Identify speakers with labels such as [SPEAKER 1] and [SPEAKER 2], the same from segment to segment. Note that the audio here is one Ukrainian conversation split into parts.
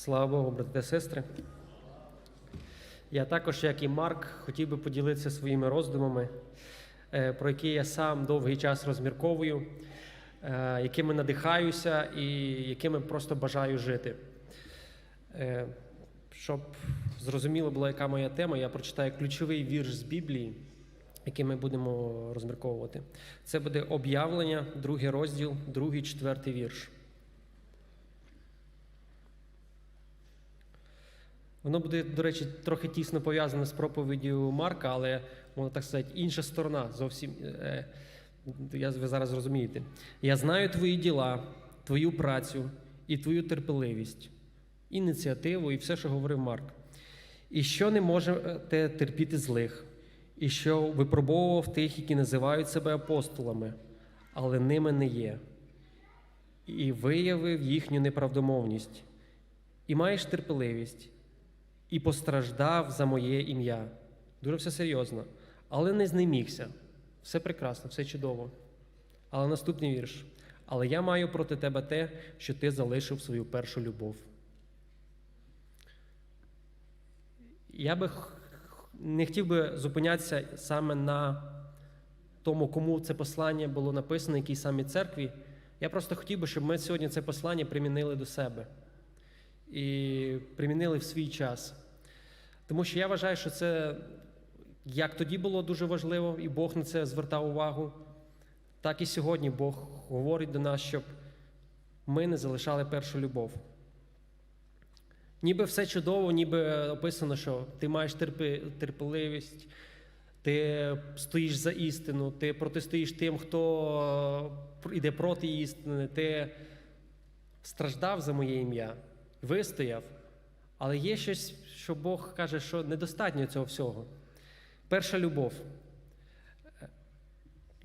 [SPEAKER 1] Слава Богу, брати та сестри. Я також, як і Марк, хотів би поділитися своїми роздумами, е, про які я сам довгий час розмірковую, е, якими надихаюся і якими просто бажаю жити. Е, Щоб зрозуміло було, яка моя тема, я прочитаю ключовий вірш з Біблії, який ми будемо розмірковувати. Це буде об'явлення, другий розділ, другий, четвертий вірш. Воно буде, до речі, трохи тісно пов'язане з проповіддю Марка, але можна так сказати, інша сторона зовсім. е, Я, ви зараз розумієте. Я знаю твої діла, твою працю і твою терпеливість, ініціативу і все, що говорив Марк. І що не можете терпіти злих, і що випробовував тих, які називають себе апостолами, але ними не є, і виявив їхню неправдомовність, і маєш терпеливість і постраждав за моє ім'я. Дуже все серйозно. Але не знемігся. Все прекрасно, все чудово. Але наступний вірш. Але я маю проти тебе те, що ти залишив свою першу любов. Я би не хотів би зупинятися саме на тому, кому це послання було написано, якій самій церкві. Я просто хотів би, щоб ми сьогодні це послання примінили до себе і примінили в свій час. Тому що я вважаю, що це як тоді було дуже важливо, і Бог на це звертав увагу, так і сьогодні Бог говорить до нас, щоб ми не залишали першу любов. Ніби все чудово, ніби описано, що ти маєш терпи, терпеливість, ти стоїш за істину, ти протистоїш тим, хто йде проти істини, ти страждав за моє ім'я, вистояв. Але є щось, що Бог каже, що недостатньо цього всього. Перша любов.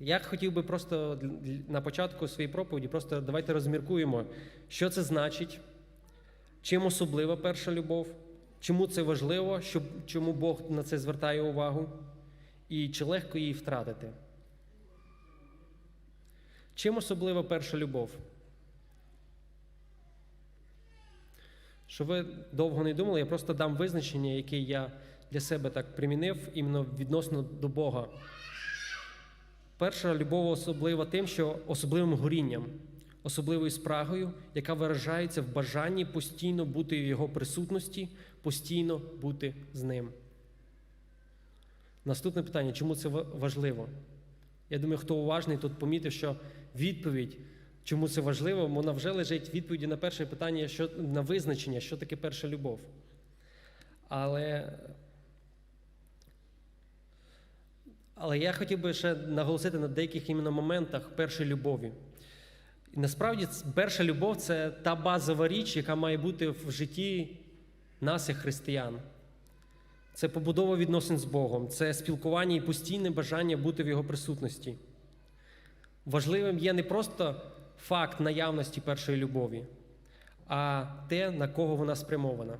[SPEAKER 1] Я хотів би просто на початку своєї проповіді, просто давайте розміркуємо, що це значить, чим особлива перша любов, чому це важливо, щоб, чому Бог на це звертає увагу, і чи легко її втратити. Чим особлива перша любов? Щоб ви довго не думали, я просто дам визначення, яке я для себе так примінив іменно відносно до Бога. Перша любов особлива тим, що особливим горінням, особливою спрагою, яка виражається в бажанні постійно бути в його присутності, постійно бути з ним. Наступне питання: чому це важливо? Я думаю, хто уважний, тут помітив, що відповідь, чому це важливо, вона вже лежить в відповіді на перше питання, що, на визначення, що таке перша любов. Але, але я хотів би ще наголосити на деяких іменно моментах першої любові. І насправді перша любов це та базова річ, яка має бути в житті нас, як християн. Це побудова відносин з Богом, це спілкування і постійне бажання бути в Його присутності. Важливим є не просто факт наявності першої любові, а те, на кого вона спрямована.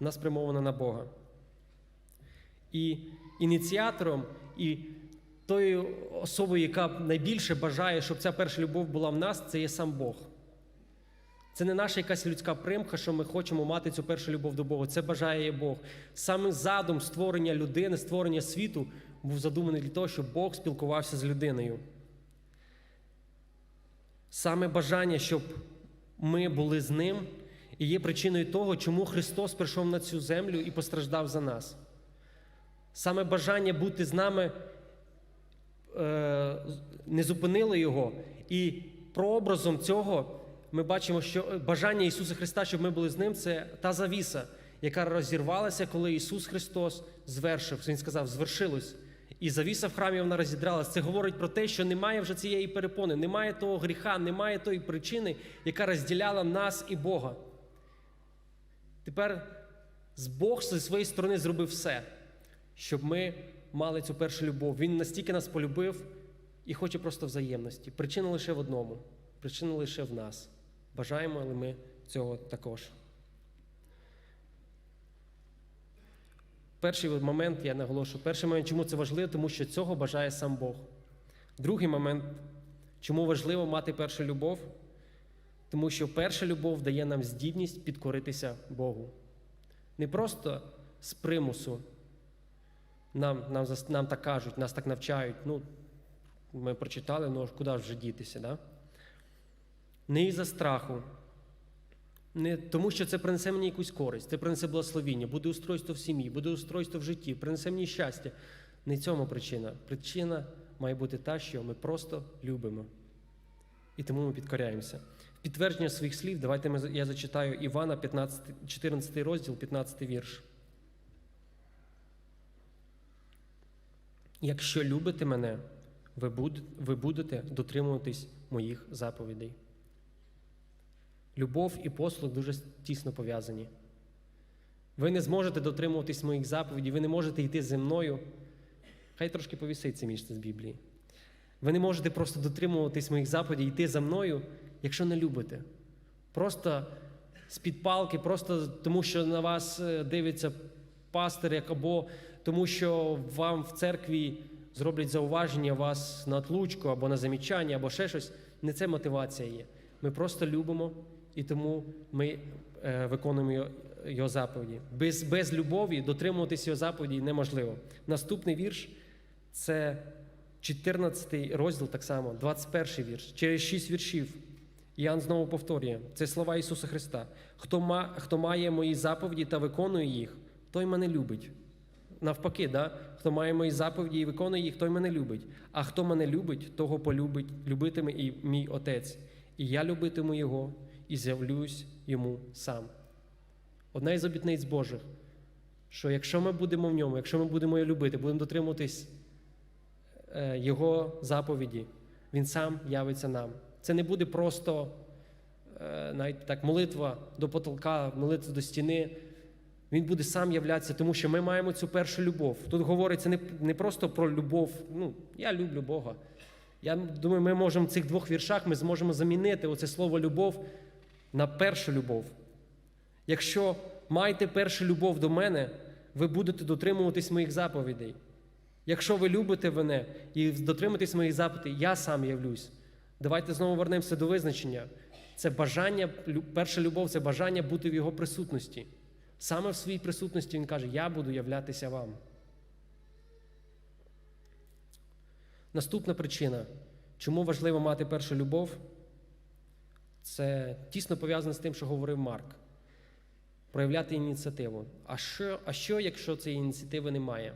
[SPEAKER 1] Вона спрямована на Бога. І ініціатором, і тою особою, яка найбільше бажає, щоб ця перша любов була в нас, це є сам Бог. Це не наша якась людська примха, що ми хочемо мати цю першу любов до Бога. Це бажає Бог. Саме задум створення людини, створення світу був задуманий для того, щоб Бог спілкувався з людиною. Саме бажання, щоб ми були з ним, і є причиною того, чому Христос прийшов на цю землю і постраждав за нас. Саме бажання бути з нами е, не зупинило його. І прообразом цього ми бачимо, що бажання Ісуса Христа, щоб ми були з ним, це та завіса, яка розірвалася, коли Ісус Христос звершив. Він сказав, звершилось. І завіса в храмі вона розідралась. Це говорить про те, що немає вже цієї перепони, немає того гріха, немає тої причини, яка розділяла нас і Бога. Тепер Бог зі своєї сторони зробив все, щоб ми мали цю першу любов. Він настільки нас полюбив і хоче просто взаємності. Причина лише в одному, причина лише в нас. Бажаємо, але ми цього також. Перший момент я наголошую. Перший момент, чому це важливо, тому що цього бажає сам Бог. Другий момент, чому важливо мати першу любов, Тому що перша любов дає нам здібність підкоритися Богу. Не просто з примусу. Нам, нам, нам так кажуть, нас так навчають. Ну, ми прочитали, ну куди ж вже дітися, да? Не із-за страху. Не тому, що це принесе мені якусь користь, це принесе благословіння, буде устройство в сім'ї, буде устройство в житті, принесе мені щастя. Не цьому причина. Причина має бути та, що ми просто любимо. І тому ми підкоряємося. В підтвердження своїх слів, давайте я зачитаю Івана 15, 14 розділ, 15 вірш. Якщо любите мене, ви будете дотримуватись моїх заповідей. Любов і послуг дуже тісно пов'язані. Ви не зможете дотримуватись моїх заповідей, ви не можете йти зі мною. Хай трошки повісить це місце з Біблії. Ви не можете просто дотримуватись моїх заповідей, йти за мною, якщо не любите. Просто з-під палки, просто тому, що на вас е, дивиться пастир, як або тому, що вам в церкві зроблять зауваження вас на отлучку або на замічання, або ще щось. Не це мотивація є. Ми просто любимо і тому ми е, виконуємо його, заповіді. Без, без любові дотримуватись його заповіді неможливо. Наступний вірш це 14 розділ, так само, 21 вірш. Через 6 віршів. Іоанн знову повторює: це слова Ісуса Христа. Хто, ма, хто має мої заповіді та виконує їх, той мене любить. Навпаки, да? хто має мої заповіді і виконує їх, той мене любить. А хто мене любить, того полюбить, любитиме і мій Отець. І я любитиму Його і з'явлюсь йому сам. Одна із обітниць Божих, що якщо ми будемо в ньому, якщо ми будемо його любити, будемо дотримуватись е, Його заповіді, Він сам явиться нам. Це не буде просто е, навіть так молитва до потолка, молитва до стіни. Він буде сам являтися, тому що ми маємо цю першу любов. Тут говориться не, не просто про любов. Ну, я люблю Бога. Я думаю, ми можемо в цих двох віршах ми зможемо замінити оце слово любов на першу любов. Якщо маєте першу любов до мене, ви будете дотримуватись моїх заповідей. Якщо ви любите мене і дотримуєтесь моїх заповідей, я сам явлюсь. Давайте знову вернемося до визначення. Це бажання, перша любов це бажання бути в його присутності. Саме в своїй присутності він каже: Я буду являтися вам. Наступна причина, чому важливо мати першу любов, це тісно пов'язано з тим, що говорив Марк. Проявляти ініціативу. А що, а що якщо цієї ініціативи немає?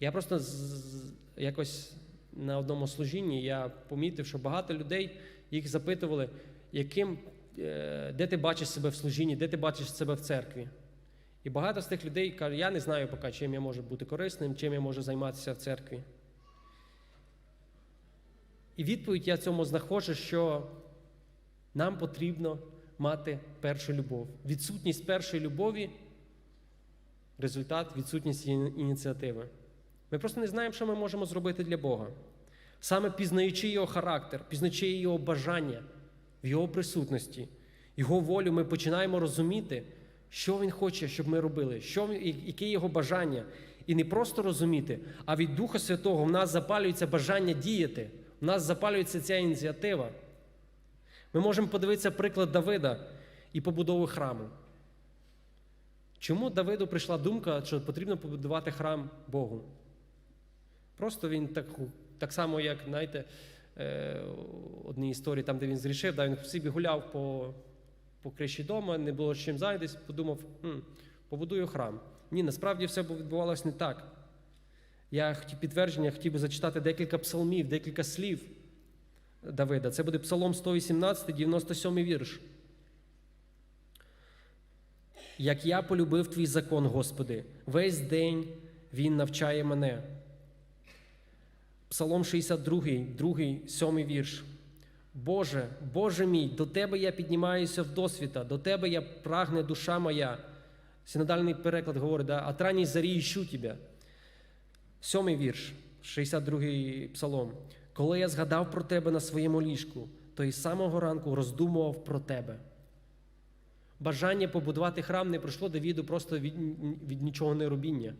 [SPEAKER 1] Я просто з- якось на одному служінні я помітив, що багато людей їх запитували, яким, е, де ти бачиш себе в служінні, де ти бачиш себе в церкві. І багато з тих людей кажуть, я не знаю поки, чим я можу бути корисним, чим я можу займатися в церкві. І відповідь я цьому знаходжу, що нам потрібно мати першу любов. Відсутність першої любові результат відсутність ініціативи. Ми просто не знаємо, що ми можемо зробити для Бога. Саме пізнаючи його характер, пізнаючи його бажання в його присутності, його волю, ми починаємо розуміти, що він хоче, щоб ми робили, що яке його бажання. І не просто розуміти, а від Духа Святого в нас запалюється бажання діяти, в нас запалюється ця ініціатива. Ми можемо подивитися приклад Давида і побудови храму. Чому Давиду прийшла думка, що потрібно побудувати храм Богу? Просто він так, так само, як, знаєте, е, одній історії, там, де він зрішив, да, він собі гуляв по, по криші дома, не було чим зайдись, подумав, хм, побудую храм. Ні, насправді все відбувалося не так. Я хотів підтвердження, хотів би зачитати декілька псалмів, декілька слів Давида. Це буде Псалом 118, 97 вірш. Як я полюбив твій закон, Господи, весь день він навчає мене. Псалом 62, 2, 7 вірш. Боже, Боже мій, до Тебе я піднімаюся в досвіта, до Тебе я прагне душа моя. Синодальний переклад говорить, да, «От ранній зарі ищу Тебе. Сьомий вірш, 62-й псалом. Коли я згадав про тебе на своєму ліжку, то із самого ранку роздумував про тебе. Бажання побудувати храм не прийшло Давіду просто від, від нічого не робіння.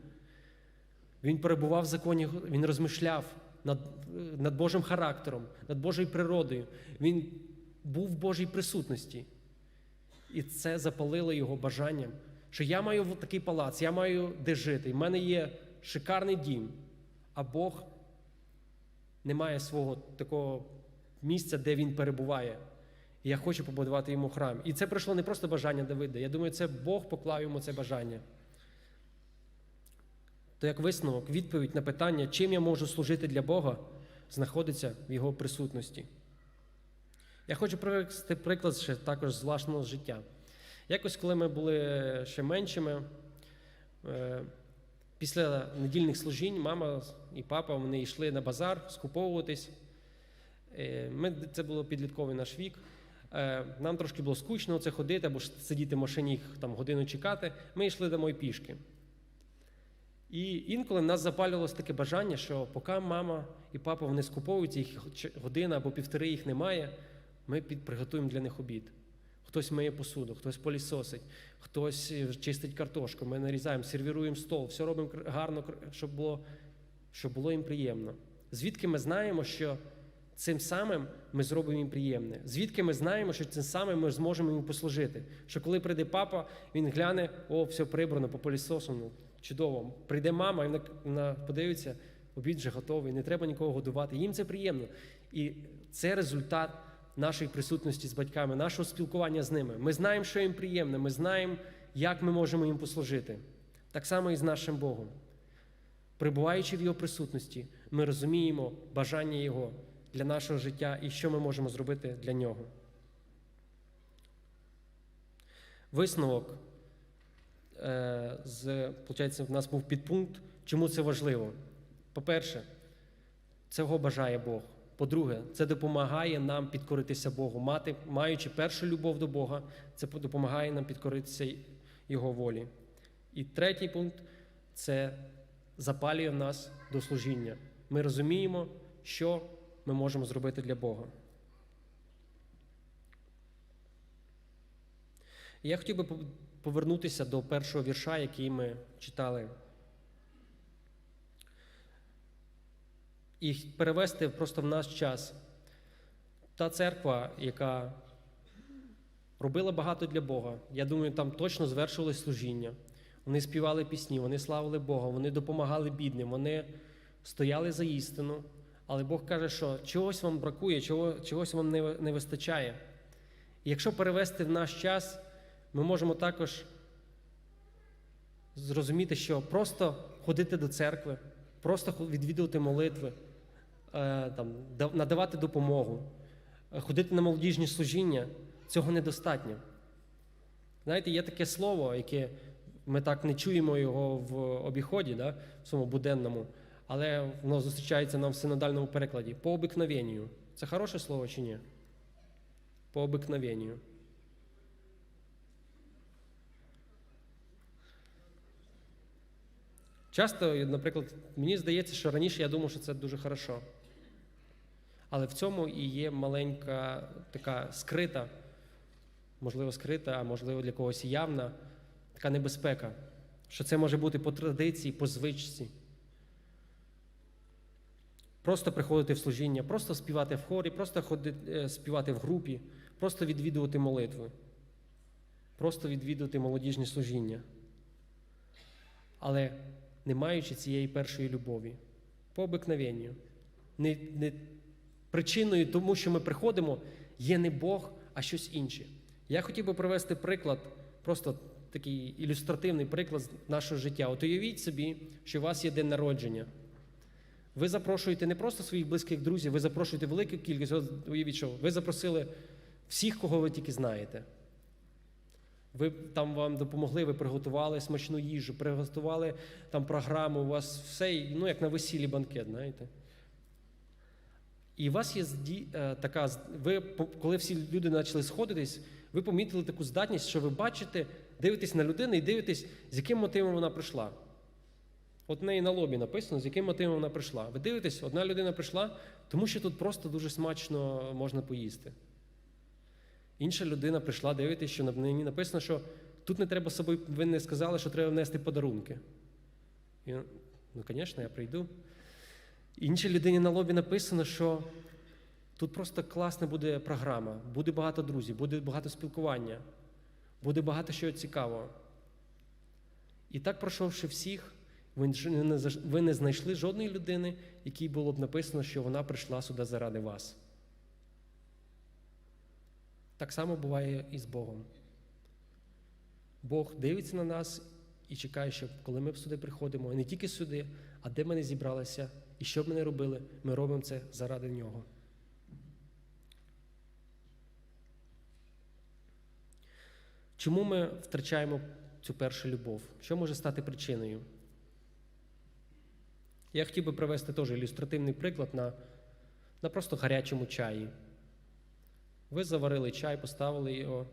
[SPEAKER 1] Він перебував в законі, він розмишляв над, над Божим характером, над Божою природою. Він був в Божій присутності. І це запалило його бажанням, що я маю такий палац, я маю де жити, в мене є шикарний дім, а Бог не має свого такого місця, де він перебуває. І я хочу побудувати йому храм. І це прийшло не просто бажання Давида. Я думаю, це Бог поклав йому це бажання. То як висновок, відповідь на питання, чим я можу служити для Бога, знаходиться в його присутності. Я хочу привести приклад ще також з власного життя. Якось, коли ми були ще меншими, е, після недільних служінь мама і папа вони йшли на базар скуповуватись. Е, Ми, це було підлітковий наш вік. Е, Нам трошки було скучно це ходити або сидіти в машині там годину чекати. Ми йшли домой пішки. І інколи нас запалювалося таке бажання, що поки мама і папа вони скуповуються, їх година або півтори їх немає, ми приготуємо для них обід. Хтось миє посуду, хтось полісосить, хтось е, чистить картошку, ми нарізаємо, сервіруємо стол, все робимо гарно, щоб було, щоб було їм приємно. Звідки ми знаємо, що цим самим ми зробимо їм приємне? Звідки ми знаємо, що цим самим ми зможемо їм послужити? Що коли прийде папа, він гляне, о, все прибрано по полісосу, ну, чудово. Прийде мама, і вона, вона подивиться, обід вже готовий, не треба нікого годувати. Їм це приємно. І це результат нашої присутності з батьками, нашого спілкування з ними. Ми знаємо, що їм приємно, ми знаємо, як ми можемо їм послужити. Так само і з нашим Богом. Прибуваючи в Його присутності, ми розуміємо бажання Його для нашого життя і що ми можемо зробити для нього. Висновок е, з, в нас був підпункт, чому це важливо. По-перше, цього бажає Бог. По-друге, це допомагає нам підкоритися Богу. Мати, маючи першу любов до Бога, це допомагає нам підкоритися Його волі. І третій пункт це запалює в нас до служіння. Ми розуміємо, що ми можемо зробити для Бога. Я хотів би повернутися до першого вірша, який ми читали. І перевести просто в наш час. Та церква, яка робила багато для Бога, я думаю, там точно звершували служіння. Вони співали пісні, вони славили Бога, вони допомагали бідним, вони стояли за істину. Але Бог каже, що чогось вам бракує, чого, чогось вам не вистачає. І якщо перевести в наш час, ми можемо також зрозуміти, що просто ходити до церкви, просто відвідувати молитви, е, там, надавати допомогу, е, ходити на молодіжні служіння цього недостатньо. Знаєте, є таке слово, яке ми так не чуємо його в обіході, да, в своєму буденному, але воно зустрічається нам в синодальному перекладі. По обикновенню. Це хороше слово чи ні? По обикновенню. Часто, наприклад, мені здається, що раніше я думав, що це дуже хорошо. Але в цьому і є маленька така скрита, можливо, скрита, а можливо для когось явна, така небезпека, що це може бути по традиції, по звичці. Просто приходити в служіння, просто співати в хорі, просто ходити, е, співати в групі, просто відвідувати молитви, просто відвідувати молодіжні служіння. Але не маючи цієї першої любові, по обикновенню, не, не причиною тому, що ми приходимо, є не Бог, а щось інше. Я хотів би привести приклад, просто такий ілюстративний приклад нашого життя. От уявіть собі, що у вас є день народження. Ви запрошуєте не просто своїх близьких друзів, ви запрошуєте велику кількість. От Уявіть, що ви запросили всіх, кого ви тільки знаєте. Ви там вам допомогли, ви приготували смачну їжу, приготували там програму, у вас все, ну як на весіллі банкет, знаєте. І у вас є е, така, ви, коли всі люди почали сходитись, ви помітили таку здатність, що ви бачите, дивитесь на людину і дивитесь, з яким мотивом вона прийшла. От в неї на лобі написано, з яким мотивом вона прийшла. Ви дивитесь, одна людина прийшла, тому що тут просто дуже смачно можна поїсти. Інша людина прийшла, дивитесь, що на ній написано, що тут не треба собою, ви не сказали, що треба внести подарунки. І, ну, звісно, я прийду. Іншій людині на лобі написано, що Тут просто класна буде програма, буде багато друзів, буде багато спілкування, буде багато чого цікавого. І так, пройшовши всіх, ви не знайшли жодної людини, якій було б написано, що вона прийшла сюди заради вас. Так само буває і з Богом. Бог дивиться на нас і чекає, щоб коли ми сюди приходимо, і не тільки сюди, а де ми не зібралися, і що б ми не робили, ми робимо це заради нього. Чому ми втрачаємо цю першу любов? Що може стати причиною? Я хотів би привести теж ілюстративний приклад на, на просто гарячому чаї. Ви заварили чай, поставили його,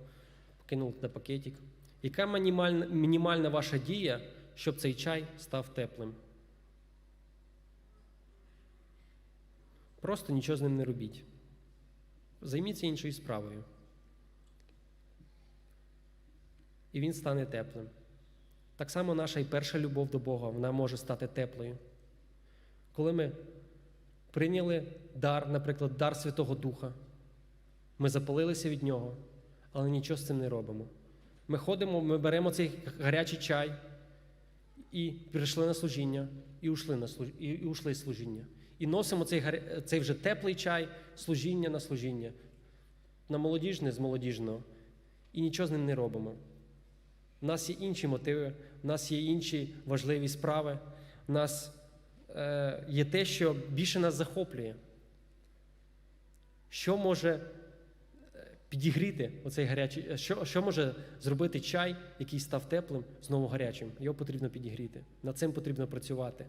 [SPEAKER 1] кинули на пакетик. Яка мінімальна, мінімальна ваша дія, щоб цей чай став теплим? Просто нічого з ним не робіть. Займіться іншою справою. І він стане теплим. Так само наша і перша любов до Бога вона може стати теплою. Коли ми прийняли дар, наприклад, дар Святого Духа, ми запалилися від нього, але нічого з цим не робимо. Ми ходимо, ми беремо цей гарячий чай і прийшли на служіння, і ушли, на служ... і, і ушли служіння. І носимо цей, гаря... цей вже теплий чай, служіння на служіння, на молодіжне з молодіжного, і нічого з ним не робимо. У нас є інші мотиви, у нас є інші важливі справи, у нас е, є те, що більше нас захоплює. Що може підігріти оцей гарячий, е, що, що може зробити чай, який став теплим, знову гарячим? Його потрібно підігріти. Над цим потрібно працювати.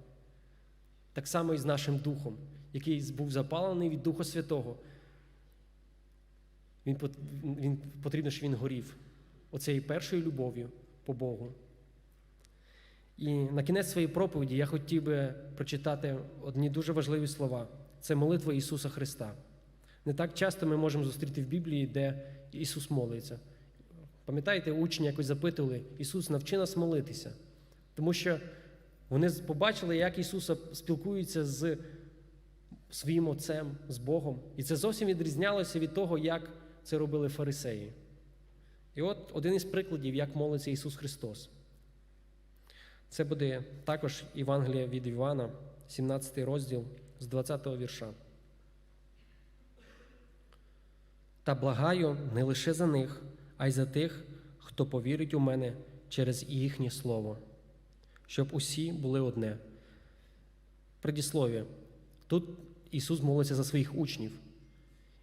[SPEAKER 1] Так само і з нашим духом, який був запалений від Духа Святого. Він, він, потрібно, щоб він горів оцею першою любов'ю по Богу. І на кінець своєї проповіді я хотів би прочитати одні дуже важливі слова. Це молитва Ісуса Христа. Не так часто ми можемо зустріти в Біблії, де Ісус молиться. Пам'ятаєте, учні якось запитували, Ісус, навчи нас молитися. Тому що вони побачили, як Ісус спілкується з своїм Отцем, з Богом. І це зовсім відрізнялося від того, як це робили фарисеї. І от один із прикладів, як молиться Ісус Христос. Це буде також Євангелія від Івана, 17 розділ з 20 вірша. Та благаю не лише за них, а й за тих, хто повірить у мене через їхнє слово, щоб усі були одне. Предіслов'я. Тут Ісус молиться за своїх учнів.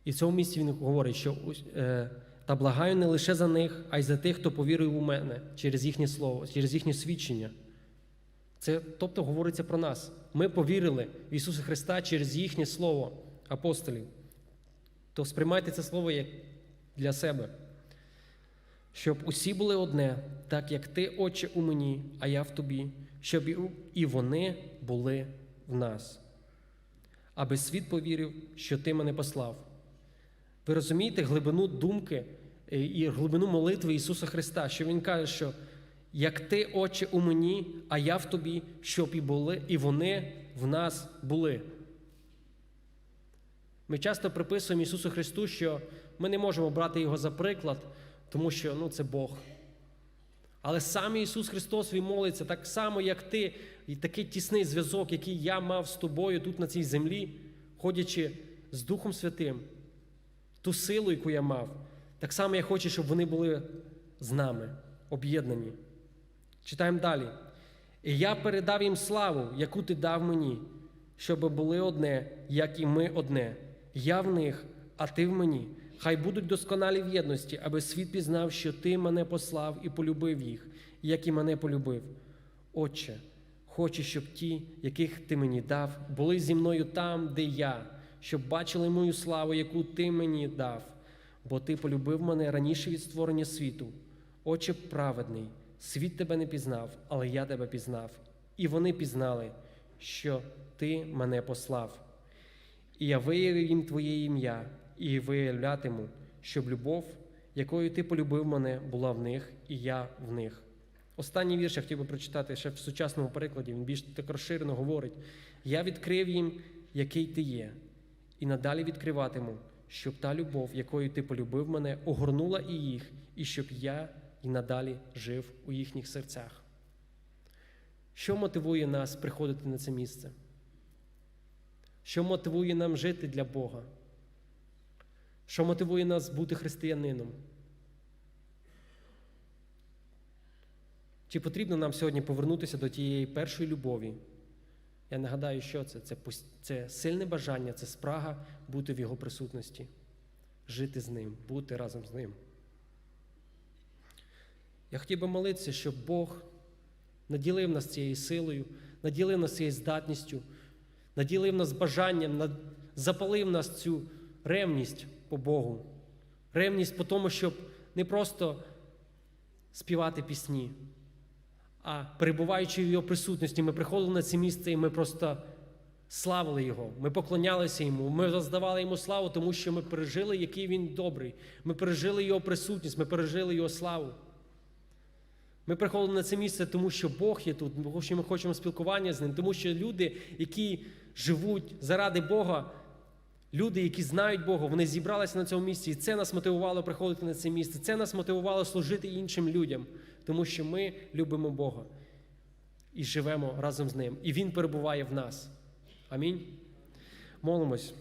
[SPEAKER 1] І в цьому місці Він говорить, що е, та благаю не лише за них, а й за тих, хто повірує у мене через їхнє слово, через їхнє свідчення. Це тобто говориться про нас. Ми повірили в Ісуса Христа через їхнє слово апостолів. То сприймайте це слово як для себе. Щоб усі були одне, так як ти, Отче, у мені, а я в тобі, щоб і вони були в нас. Аби світ повірив, що ти мене послав. Ви розумієте глибину думки е, і глибину молитви Ісуса Христа, що Він каже, що як ти, Отче, у мені, а я в тобі, щоб і були, і вони в нас були. Ми часто приписуємо Ісусу Христу, що ми не можемо брати Його за приклад, тому що ну, це Бог. Але сам Ісус Христос Він молиться так само, як ти, і такий тісний зв'язок, який я мав з тобою тут на цій землі, ходячи з Духом Святим, ту силу, яку я мав. Так само я хочу, щоб вони були з нами, об'єднані. Читаємо далі. І я передав їм славу, яку ти дав мені, щоб були одне, як і ми одне. Я в них, а ти в мені. Хай будуть досконалі в єдності, аби світ пізнав, що ти мене послав і полюбив їх, як і мене полюбив. Отче, хочу, щоб ті, яких ти мені дав, були зі мною там, де я, щоб бачили мою славу, яку ти мені дав, бо ти полюбив мене раніше від створення світу. Отче праведний, світ тебе не пізнав, але я тебе пізнав, і вони пізнали, що ти мене послав. І я виявив їм Твоє ім'я, і виявлятиму, щоб любов, якою ти полюбив мене, була в них, і я в них. Останній вірш я хотів би прочитати ще в сучасному перекладі. Він більш так розширено говорить: Я відкрив їм, який ти є, і надалі відкриватиму, щоб та любов, якою ти полюбив мене, огорнула і їх, і щоб я і надалі жив у їхніх серцях. Що мотивує нас приходити на це місце? Що мотивує нам жити для Бога? Що мотивує нас бути християнином? Чи потрібно нам сьогодні повернутися до тієї першої любові? Я нагадаю, що це? Це, це сильне бажання, це спрага бути в Його присутності, жити з ним, бути разом з ним. Я хотів би молитися, щоб Бог наділив нас цією силою, наділив нас цією здатністю, наділив нас бажанням, запалив нас цю ревність по Богу, ревність по тому, щоб не просто співати пісні, а перебуваючи в його присутності, ми приходили на це місце і ми просто славили Його. Ми поклонялися йому, ми роздавали йому славу, тому що ми пережили, який він добрий. Ми пережили його присутність, ми пережили його славу. Ми приходили на це місце, тому що Бог є тут, тому що ми хочемо спілкування з ним, тому що люди, які живуть заради Бога, люди, які знають Бога, вони зібралися на цьому місці, і це нас мотивувало приходити на це місце. Це нас мотивувало служити іншим людям, тому що ми любимо Бога і живемо разом з ним. І Він перебуває в нас. Амінь. Молимось.